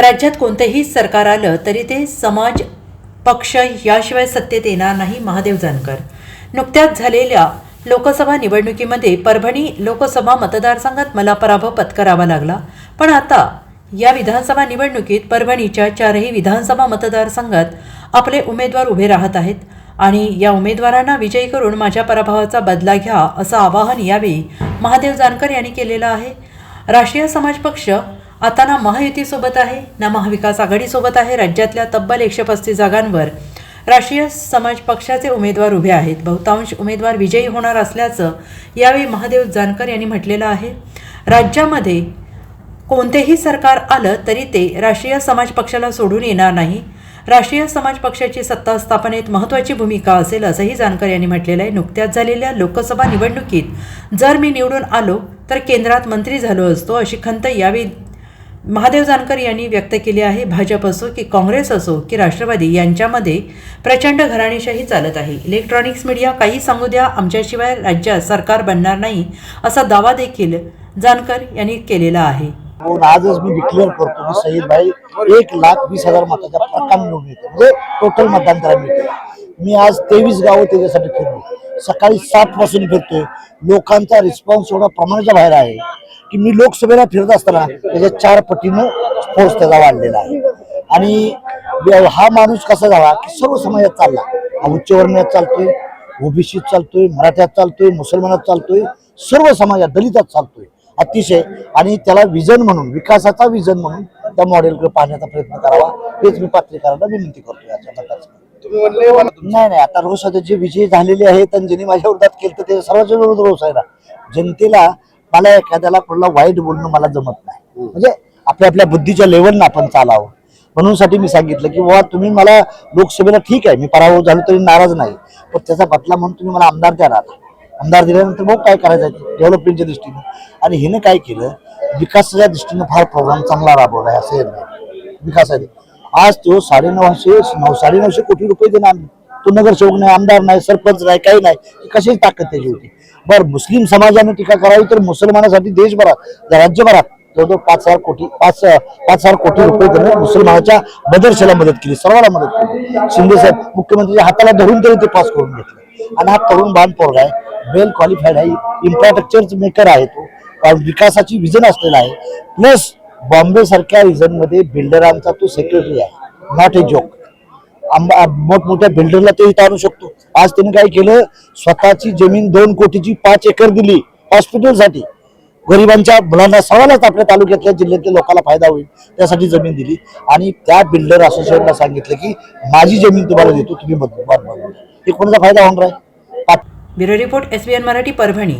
राज्यात कोणतेही सरकार आलं तरी ते समाज पक्ष याशिवाय सत्तेत येणार नाही महादेव जानकर. नुकत्याच झालेल्या लोकसभा निवडणुकीमध्ये परभणी लोकसभा मतदारसंघात मला पराभव पत्करावा लागला. पण आता या विधानसभा निवडणुकीत परभणीच्या चारही विधानसभा मतदारसंघात आपले उमेदवार उभे राहत आहेत आणि या उमेदवारांना विजयी करून माझ्या पराभवाचा बदला घ्या असं आवाहन यावेळी महादेव जानकर यांनी केलेलं आहे. राष्ट्रीय समाज पक्ष आता ना महायुतीसोबत आहे ना महाविकास आघाडीसोबत आहे राज्यातल्या तब्बल एकशे पस्तीस जागांवर राष्ट्रीय समाज पक्षाचे उमेदवार उभे आहेत. बहुतांश उमेदवार विजयी होणार असल्याचं यावेळी महादेव जानकर यांनी म्हटलेलं आहे. राज्यामध्ये कोणतेही सरकार आलं तरी ते राष्ट्रीय समाज पक्षाला सोडून येणार नाही. राष्ट्रीय समाज पक्षाची सत्ता स्थापनेत महत्त्वाची भूमिका असेल असंही जानकर यांनी म्हटलेलं आहे. नुकत्याच झालेल्या लोकसभा निवडणुकीत जर मी निवडून आलो तर केंद्रात मंत्री झालो असतो अशी खंत यावेळी महादेव जानकर यांनी व्यक्त केली आहे भाजप असो की काँग्रेस असो की राष्ट्रवादी यांच्यामध्ये प्रचंड घराणेशाही चालत आहे. इलेक्ट्रॉनिक्स मीडिया काही सांगू द्या आमच्याशिवाय राज्यात सरकार बनणार नाही असा दावा देखील जानकर यांनी केलेला आहे. हो, आजच मी डिक्लेअर करतो की सईद भाई एक लाख वीस हजार मताच्या फरकाने निवडून येते. म्हणजे टोटल मतदान त्याला मिळते. मी आज तेवीस गावं त्याच्यासाठी फिरलो. सकाळी सात पासून फिरतोय. लोकांचा रिस्पॉन्स एवढा प्रमाणाच्या बाहेर आहे. की मी लोकसभेला फिरत असताना त्याच्या चार पटीनं फोर्स त्याचा वाढलेला आहे. आणि हा माणूस कसा झाला की सर्व समाजात चालला. हा उच्चवर्णीयात चालतोय ओबीसीत चालतोय मराठ्यात चालतोय मुसलमानात चालतोय सर्व समाजात दलितात चालतोय. अतिशय. आणि त्याला विजन म्हणून विकासाचा विजन म्हणून त्या मॉडेलकडे पाहण्याचा प्रयत्न करावा हेच मी पत्रकारांना विनंती करतो याच्या प्रकारचं नाही नाही आता रोष आता जे विजय झालेले आहेत आणि ज्यांनी माझ्या विरोधात केलं तर ते सर्वांच्या विरोधात रोष आहे ना जनतेला मला एखाद्याला कोणाला वाईट बोलणं मला जमत नाही. म्हणजे आपल्या आपल्या बुद्धीच्या लेवलनं आपण चालावं. म्हणून साठी मी सांगितलं की बाबा तुम्ही मला लोकसभेला ठीक आहे. मी पराभव झालो तरी नाराज नाही. पण त्याचा बदला म्हणून तुम्ही मला आमदार द्या ना आमदार दिल्यानंतर मग काय करायचं? आहे डेव्हलपमेंटच्या दृष्टीने. आणि हिनं काय केलं? विकासाच्या दृष्टीनं फार प्रोग्राम चांगला राबवला आहे असं हे नाही विकासाचे. आज तो साडेनऊशे नऊ साडेनऊशे कोटी रुपये देणार तो नगरसेवक नाही आमदार नाही सरपंच नाही काही नाही. कशी ताकद त्याची होती? बरं मुस्लिम समाजाने टीका करावी तर मुसलमानासाठी देशभरात राज्यभरात जवळजवळ पाच हजार कोटी पाच पाच हजार कोटी रुपये त्यांनी मुसलमानाच्या मदरशाला मदत केली सर्वांना मदत केली. शिंदे साहेब मुख्यमंत्रीच्या हाताला धरून तरी ते पास करून घेतले. आणि हा तरुण बाण पोरगा आहे वेल क्वालिफाईड आहे इन्फ्रास्ट्रक्चर मेकर आहे तो कारण विकासाची विजन असलेला आहे. प्लस बॉम्बे सारख्या रिजनमध्ये बिल्डरांचा तो सेक्रेटरी आहे. नॉट ए जोक मोठमोठ्या बिल्डरला ते इथं आणू शकतो. आज त्याने काय केलं? स्वतःची जमीन दोन कोटीची पाच एकर दिली हॉस्पिटलसाठी गरिबांच्या मुलांना सर्वांनाच आपल्या तालुक्यातल्या जिल्ह्यातल्या लोकांना फायदा होईल त्यासाठी जमीन दिली. आणि त्या बिल्डर असोसिएशनला सांगितलं की माझी जमीन तुम्हाला देतो तुम्ही बदलून हे कोणाचा फायदा होणार आहे? Bureau report S Marathi Parbhani.